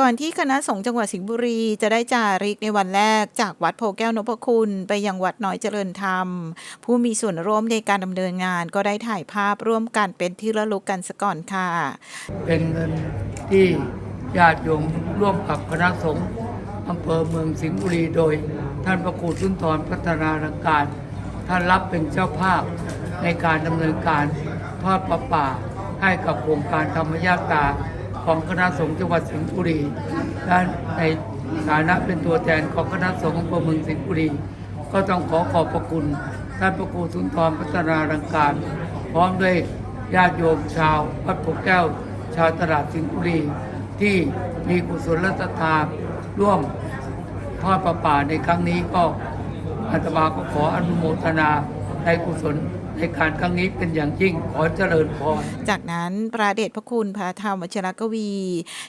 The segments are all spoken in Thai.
ก่อนที่คณะสงฆ์จังหวัดสิงห์บุรีจะได้จาริกในวันแรกจากวัดโพแก้วนพคุณ ไปยังวัดน้อยเจริญธรรม ผู้มีส่วนร่วมในการดำเนินงานก็ได้ถ่ายภาพร่วมกันเป็นที่ระลึกกันสก่อนค่ะ เป็นเงินที่ญาติโยมร่วมกับคณะสงฆ์อำเภอเมืองสิงห์บุรีโดย ท่านพระครูสุนทรพัฒนารังการ ท่านรับเป็นเจ้าภาพในการดำเนินการทอดประป่าให้กับโครงการธรรมยาตา ของคณะสงฆ์จังหวัดสิงห์บุรีและในฐานะเป็นตัวแทนของคณะสงฆ์อำเภอเมืองสิงห์บุรี ก็ต้องขอขอบพระคุณท่านพระครูสุนทรพัฒนารังการ พร้อมด้วยญาติโยมชาววัดโพแก้ว ชาวตลาดสิงห์บุรี ที่มีกุศลศรัทธาร่วมทอดประป่าในครั้งนี้ก็อาตมาก็ขออนุโมทนา ในกุศลในการครั้งนี้เป็นอย่างยิ่งขอเจริญพร จากนั้นพระเดชพระคุณพระธรรมวชรกวี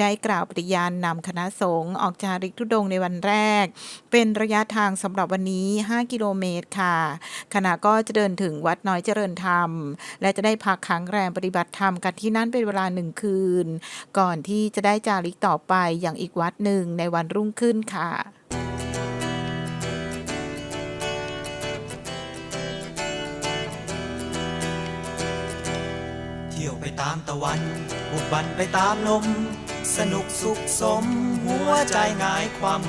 ได้กล่าวปฏิญาณนำคณะสงฆ์ออกจาริกธุดงในวันแรก เป็นระยะทางสำหรับวันนี้ 5 กิโลเมตรค่ะ คณะก็จะเดินถึงวัดน้อยเจริญธรรม และจะได้พักค้างแรมปฏิบัติธรรมกันที่นั่นเป็นเวลาหนึ่งคืน ก่อนที่จะได้จาริกต่อไปอย่างอีกวัดหนึ่งในวันรุ่งขึ้นค่ะามตะวันบุกบันไปตามลม สนุกสุขสม หัวใจงายความ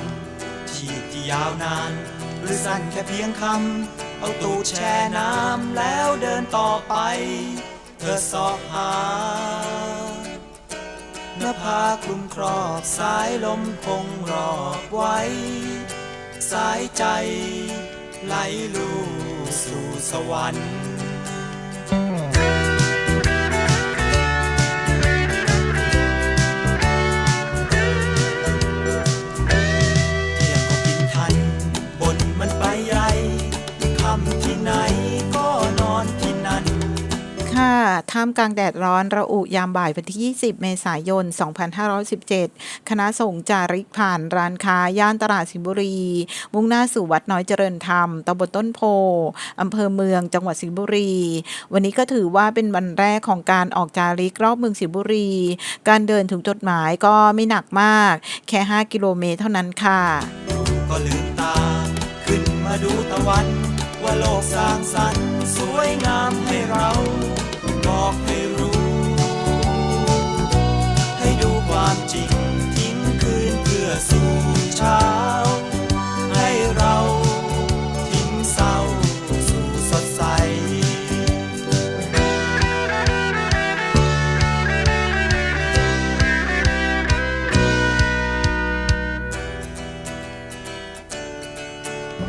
ชีพที่ยาวนาน หรือสั้นแค่เพียงคำ เอาตูดแช่น้ำแล้วเดินต่อไป เธอสอบหาหน้าผาคลุมครอบสายลมคงรอบไว้ สายใจไหลลูสู่สวรรค์ 5 ท่ามกลางแดดร้อนระอุยามบ่ายวันที่ 20 เมษายน 2517 คณะสงฆ์จาริกผ่านร้านค้า ย่านตลาดสิงห์บุรี มุ่งหน้าสู่วัดน้อยเจริญธรรมตำบลต้นโพอำเภอเมืองจังหวัดสิงห์บุรี วันนี้ก็ถือว่าเป็นวันแรกของการออกจาริกรอบเมืองสิงห์บุรี การเดินถึงจุดหมายก็ไม่หนักมาก แค่ 5 กิโลเมตรเท่านั้นค่ะ ก็ลืมตา ขึ้นมาดูตะวัน ว่าโลกสร้างสรรค์สวยงาม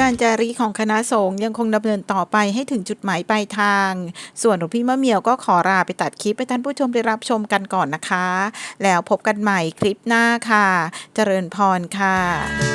การจารีของคณะสงฆ์ยังคงดำเนินต่อไปให้ถึงจุดหมายปลายทาง ส่วนหลวงพี่มะเหมียวก็ขอลาไปตัดคลิปให้ท่านผู้ชมได้รับชมกันก่อนนะคะ แล้วพบกันใหม่คลิปหน้าค่ะ เจริญพรค่ะ